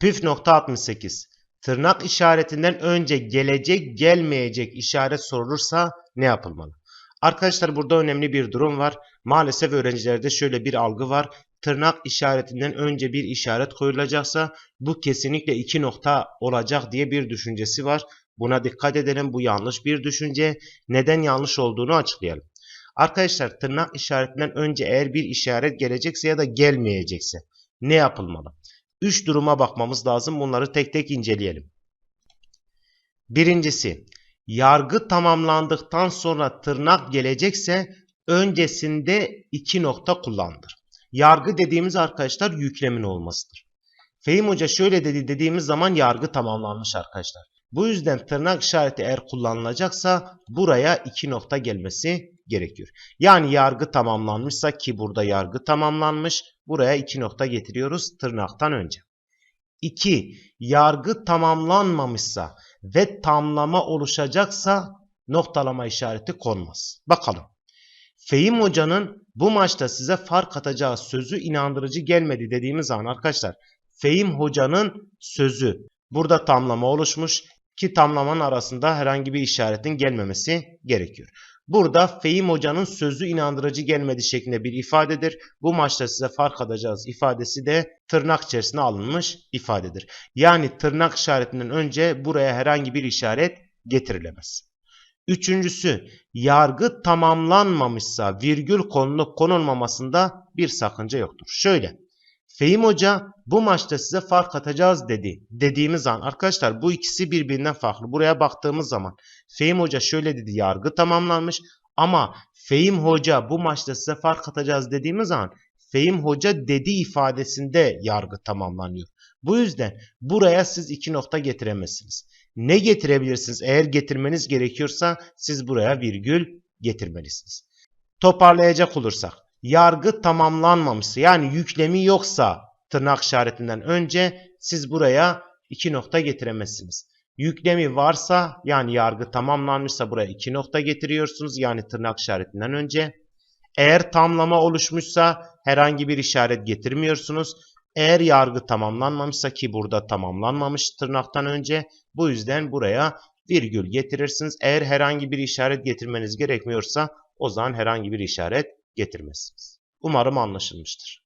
Püf nokta 68. Tırnak işaretinden önce gelecek gelmeyecek işaret sorulursa ne yapılmalı? Arkadaşlar burada önemli bir durum var. Maalesef öğrencilerde şöyle bir algı var. Tırnak işaretinden önce bir işaret koyulacaksa bu kesinlikle iki nokta olacak diye bir düşüncesi var. Buna dikkat edelim. Bu yanlış bir düşünce. Neden yanlış olduğunu açıklayalım. Arkadaşlar tırnak işaretinden önce eğer bir işaret gelecekse ya da gelmeyecekse ne yapılmalı? Üç duruma bakmamız lazım. Bunları tek tek inceleyelim. Birincisi, yargı tamamlandıktan sonra tırnak gelecekse öncesinde iki nokta kullanılır. Yargı dediğimiz arkadaşlar yüklemin olmasıdır. Fehim Hoca şöyle dedi dediğimiz zaman yargı tamamlanmış arkadaşlar. Bu yüzden tırnak işareti eğer kullanılacaksa buraya iki nokta gelmesi gerekiyor. Yani yargı tamamlanmışsa ki burada yargı tamamlanmış buraya iki nokta getiriyoruz tırnaktan önce. 2. Yargı tamamlanmamışsa ve tamlama oluşacaksa noktalama işareti konmaz. Bakalım. Fehim Hoca'nın bu maçta size fark atacağı sözü inandırıcı gelmedi dediğimiz zaman arkadaşlar Fehim Hoca'nın sözü burada tamlama oluşmuş ki tamlamanın arasında herhangi bir işaretin gelmemesi gerekiyor. Burada Fehim Hoca'nın sözü inandırıcı gelmedi şeklinde bir ifadedir. Bu maçta size fark atacağız ifadesi de tırnak içerisine alınmış ifadedir. Yani tırnak işaretinden önce buraya herhangi bir işaret getirilemez. Üçüncüsü yargı tamamlanmamışsa virgül konulup konulmamasında bir sakınca yoktur. Şöyle Fehim Hoca bu maçta size fark atacağız dedi. Dediğimiz an arkadaşlar bu ikisi birbirinden farklı. Buraya baktığımız zaman Fehim Hoca şöyle dedi yargı tamamlanmış ama Fehim Hoca bu maçta size fark atacağız dediğimiz zaman Fehim Hoca dedi ifadesinde yargı tamamlanıyor. Bu yüzden buraya siz iki nokta getiremezsiniz. Ne getirebilirsiniz? Eğer getirmeniz gerekiyorsa siz buraya virgül getirmelisiniz. Toparlayacak olursak yargı tamamlanmamışsa yani yüklemi yoksa tırnak işaretinden önce siz buraya iki nokta getiremezsiniz. Yüklemi varsa yani yargı tamamlanmışsa buraya iki nokta getiriyorsunuz yani tırnak işaretinden önce. Eğer tamlama oluşmuşsa herhangi bir işaret getirmiyorsunuz. Eğer yargı tamamlanmamışsa ki burada tamamlanmamış tırnaktan önce bu yüzden buraya virgül getirirsiniz. Eğer herhangi bir işaret getirmeniz gerekmiyorsa o zaman herhangi bir işaret getirmezsiniz. Umarım anlaşılmıştır.